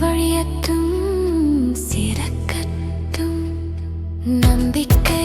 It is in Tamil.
வழியட்டும் சிறக்கட்டும் நம்பிக்கை